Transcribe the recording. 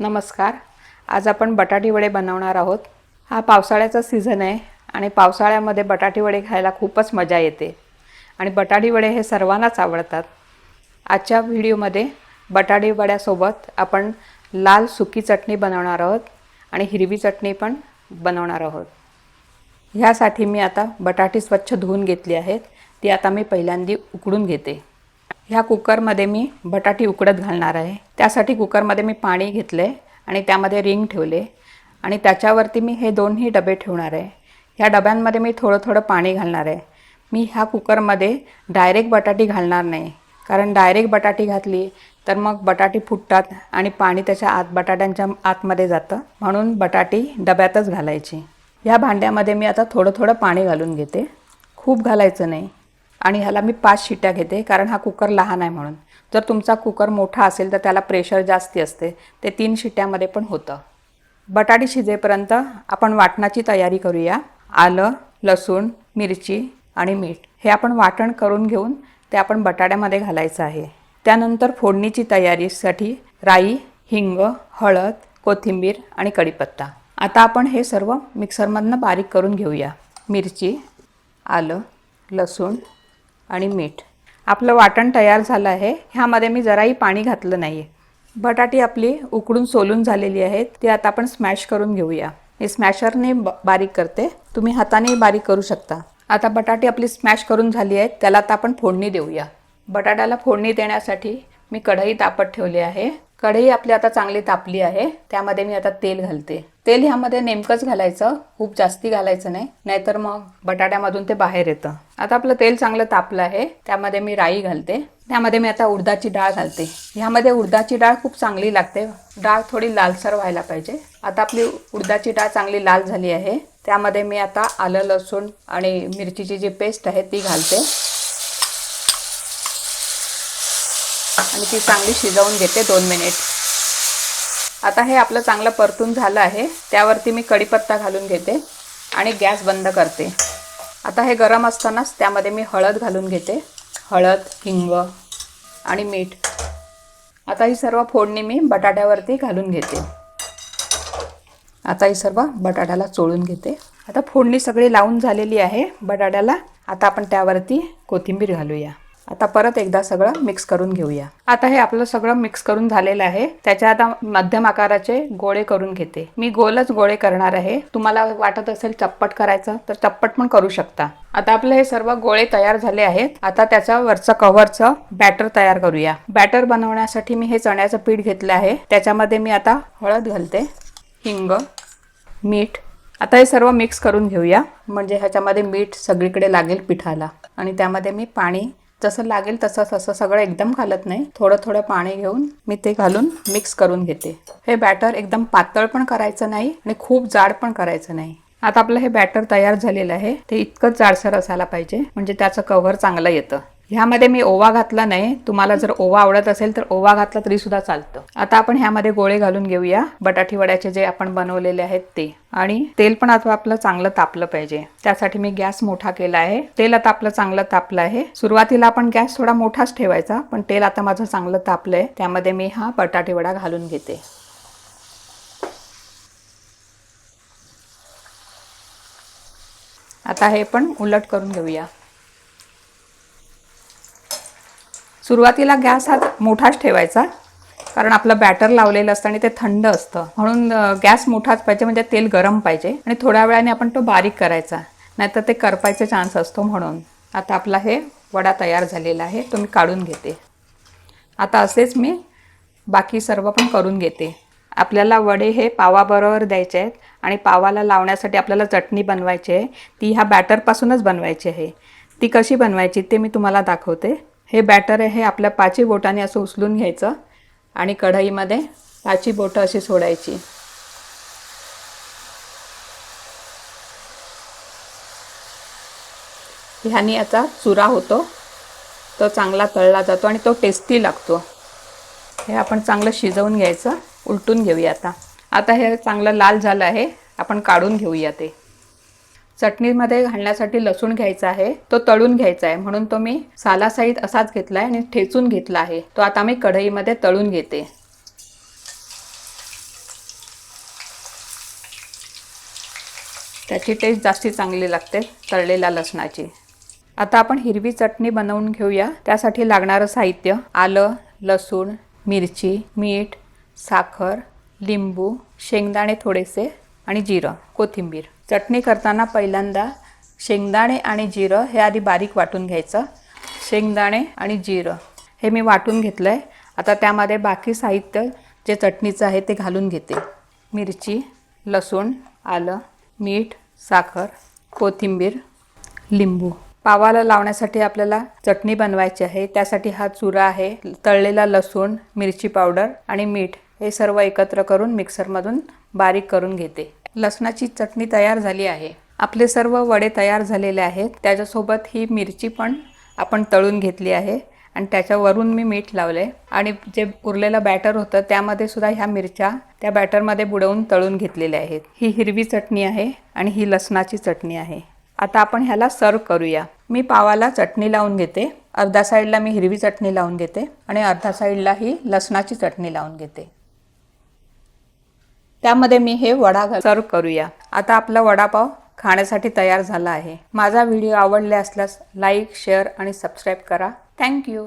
नमस्कार. आज आपण बटाटी वडे बनवणार आहोत. हा पावसाळ्याचा सीझन आहे आणि पावसाळ्यामध्ये बटाटी वडे खायला खूपच मजा येते. आणि बटाटी वडे हे सर्वांनाच आवडतात. आजच्या व्हिडिओमध्ये बटाटी वड्यासोबत आपण लाल सुकी चटणी बनवणार आहोत आणि हिरवी चटणी पण बनवणार आहोत. ह्यासाठी मी आता बटाटी स्वच्छ धुवून घेतली आहेत. ती आता मी पहिल्यांदी उकडून घेते. ह्या कुकरमध्ये मी बटाटी उकडत घालणार आहे. त्यासाठी कुकरमध्ये मी पाणी घेतले आणि त्यामध्ये रिंग ठेवले. आणि त्याच्यावरती मी हे दोन्ही डबे ठेवणार आहे. ह्या डब्यांमध्ये मी थोडं थोडं पाणी घालणार आहे. मी ह्या कुकरमध्ये डायरेक्ट बटाटी घालणार नाही. कारण डायरेक्ट बटाटी घातली तर मग बटाटी फुटतात आणि पाणी त्याच्या आत बटाट्यांच्या आतमध्ये जातं. म्हणून बटाटी डब्यातच घालायची. ह्या भांड्यामध्ये मी आता थोडं थोडं पाणी घालून घेते. खूप घालायचं नाही. आणि ह्याला मी पाच शिट्या घेते कारण हा कुकर लहान आहे म्हणून. जर तुमचा कुकर मोठा असेल तर त्याला प्रेशर जास्ती असते. ते तीन शिट्यामध्ये पण होतं. बटाटी शिजेपर्यंत आपण वाटणाची तयारी करूया. आलं लसूण मिरची आणि मीठ. हे आपण वाटण करून घेऊन ते आपण बटाट्यामध्ये घालायचं आहे. त्यानंतर फोडणीची तयारीसाठी राई हिंग हळद कोथिंबीर आणि कढीपत्ता. आता आपण हे सर्व मिक्सरमधनं बारीक करून घेऊया. मिरची आलं लसूण आणि मीठ. आपलं वाटण तयार झालं आहे. ह्यामध्ये मी जराही पाणी घातलं नाही आहे बटाटी आपली उकडून सोलून झालेली आहेत. ती आता आपण स्मॅश करून घेऊया. मी स्मॅशरने ब बारीक करते. तुम्ही हाताने बारीक करू शकता. आता बटाटी आपली स्मॅश करून झाली आहे त्याला आता आपण फोडणी देऊया. बटाट्याला फोडणी देण्यासाठी मी कढई तापत ठेवली आहे. कढई आपली आता चांगली तापली आहे. त्यामध्ये मी आता तेल घालते. तेल ह्यामध्ये नेमकंच घालायचं. खूप जास्ती घालायचं नाही. नाहीतर मग बटाट्यामधून ते बाहेर येतं. आता आपलं तेल चांगलं तापलं आहे. त्यामध्ये मी राई घालते. त्यामध्ये मी आता उडदाची डाळ घालते. ह्यामध्ये उडदाची डाळ खूप चांगली लागते. डाळ थोडी लालसर व्हायला पाहिजे. आता आपली उडदाची डाळ चांगली लाल झाली आहे. त्यामध्ये मी आता आलं लसूण आणि मिरचीची जी पेस्ट आहे ती घालते. आणि ती चांगली शिजवून घेते दोन मिनिट. आता हे आपलं चांगलं परतून झालं आहे. त्यावरती मी कढीपत्ता घालून घेते आणि गॅस बंद करते. आता हे गरम असतानाच त्यामध्ये मी हळद घालून घेते. हळद हिंग आणि मीठ. आता ही सर्व फोडणी मी बटाट्यावरती घालून घेते. आता ही सर्व बटाट्याला चोळून घेते. आता फोडणी सगळी लावून झालेली आहे बटाट्याला. आता आपण त्यावरती कोथिंबीर घालूया. आता परत एकदा सगळं मिक्स करून घेऊया. आता हे आपलं सगळं मिक्स करून झालेलं आहे. त्याच्या आता मध्यम आकाराचे गोळे करून घेते. मी गोलच गोळे करणार आहे. तुम्हाला वाटत असेल चप्पट करायचं तर चप्पट पण करू शकता. आता आपले हे सर्व गोळे तयार झाले आहेत. आता त्याच्या वरचं कव्हरचं बॅटर तयार करूया. बॅटर बनवण्यासाठी मी हे चण्याचं पीठ घेतलं आहे. त्याच्यामध्ये मी आता हळद घालते. हिंग मीठ. आता हे सर्व मिक्स करून घेऊया. म्हणजे ह्याच्यामध्ये मीठ सगळीकडे लागेल पिठाला. आणि त्यामध्ये मी पाणी जसं लागेल तसं तसं सगळं एकदम घालत नाही. थोडं थोडं पाणी घेऊन मी ते घालून मिक्स करून घेते. हे बॅटर एकदम पातळ पण करायचं नाही आणि खूप जाड पण करायचं नाही. आता आपलं हे बॅटर तयार झालेलं आहे. ते इतकंच जाडसर असायला पाहिजे. म्हणजे त्याचं कव्हर चांगलं येतं. ह्यामध्ये मी ओवा घातला नाही. तुम्हाला जर ओवा आवडत असेल तर ओवा घातला तरी सुद्धा चालतं. आता आपण ह्यामध्ये गोळे घालून घेऊया. बटाटी वड्याचे जे आपण बनवलेले आहेत ते. आणि तेल पण आता आपलं चांगलं तापलं पाहिजे. त्यासाठी मी गॅस मोठा केला आहे. तेल आता आपलं चांगलं तापलं आहे. सुरुवातीला आपण गॅस थोडा मोठाच ठेवायचा पण तेल आता माझं चांगलं तापलंय. त्यामध्ये मी हा बटाटी वडा घालून घेते. आता हे पण उलट करून घेऊया. सुरुवातीला गॅस हा मोठाच ठेवायचा कारण आपलं बॅटर लावलेलं असतं आणि ते थंड असतं. म्हणून गॅस मोठाच पाहिजे म्हणजे तेल गरम पाहिजे आणि थोड्या वेळाने आपण तो बारीक करायचा. नाहीतर ते करपायचे चान्स असतो म्हणून. आता आपला हे वडा तयार झालेला आहे तो मी काढून घेते. आता असेच मी बाकी सर्व पण करून घेते. आपल्याला वडे हे पावाबरोबर द्यायचे आहेत आणि पावाला लावण्यासाठी आपल्याला चटणी बनवायची आहे. ती ह्या बॅटरपासूनच बनवायची आहे. ती कशी बनवायची ते मी तुम्हाला दाखवते. हे बॅटर आहे हे आपल्या पाची बोटाने असं उचलून घ्यायचं आणि कढईमध्ये पाची बोटं अशी सोडायची. ह्यानी याचा चुरा होतो तो चांगला तळला जातो आणि तो टेस्टी लागतो. हे आपण चांगलं शिजवून घ्यायचं उलटून घेऊया आता. आता हे चांगलं लाल झालं आहे आपण काढून घेऊया ते. चटणीमध्ये घालण्यासाठी लसूण घ्यायचा आहे तो तळून घ्यायचा आहे. म्हणून तो मी सालासहित असाच घेतला आहे आणि ठेचून घेतला आहे. तो आता मी कढईमध्ये तळून घेते. त्याची टेस्ट जास्ती चांगली लागते तळलेल्या लसणाची. आता आपण हिरवी चटणी बनवून घेऊया. त्यासाठी लागणारं साहित्य आलं लसूण मिरची मीठ साखर लिंबू शेंगदाणे थोडेसे आणि जिरं कोथिंबीर. चटणी करताना पहिल्यांदा शेंगदाणे आणि जिरं हे आधी बारीक वाटून घ्यायचं. शेंगदाणे आणि जिरं हे मी वाटून घेतलं आहे आता त्यामध्ये बाकी साहित्य जे चटणीचं आहे ते घालून घेते. मिरची लसूण आलं मीठ साखर कोथिंबीर लिंबू. पावाला लावण्यासाठी आपल्याला चटणी बनवायची आहे. त्यासाठी हा चुरा आहे. तळलेला लसूण मिरची पावडर आणि मीठ हे सर्व एकत्र करून मिक्सरमधून बारीक करून घेते. लसणाची चटणी तयार झाली आहे. आपले सर्व वडे तयार झालेले आहेत. त्याच्यासोबत ही मिरची पण आपण तळून घेतली आहे आणि त्याच्यावरून मी मीठ लावले आणि जे उरलेलं बॅटर होतं त्यामध्ये सुद्धा ह्या मिरच्या त्या बॅटरमध्ये बुडवून तळून घेतलेल्या आहेत. ही हिरवी चटणी आहे आणि ही लसणाची चटणी आहे. आता आपण ह्याला सर्व करूया. मी पावाला चटणी लावून घेते. अर्धा साईडला मी हिरवी चटणी लावून घेते आणि अर्धा साईडला ही लसणाची चटणी लावून घेते. त्यामध्ये मी हे वडा सर्व करूया. आता आपला वडापाव खाण्यासाठी तयार झाला आहे. माझा व्हिडिओ आवडले असल्यास लाईक शेअर आणि सबस्क्राईब करा. Thank you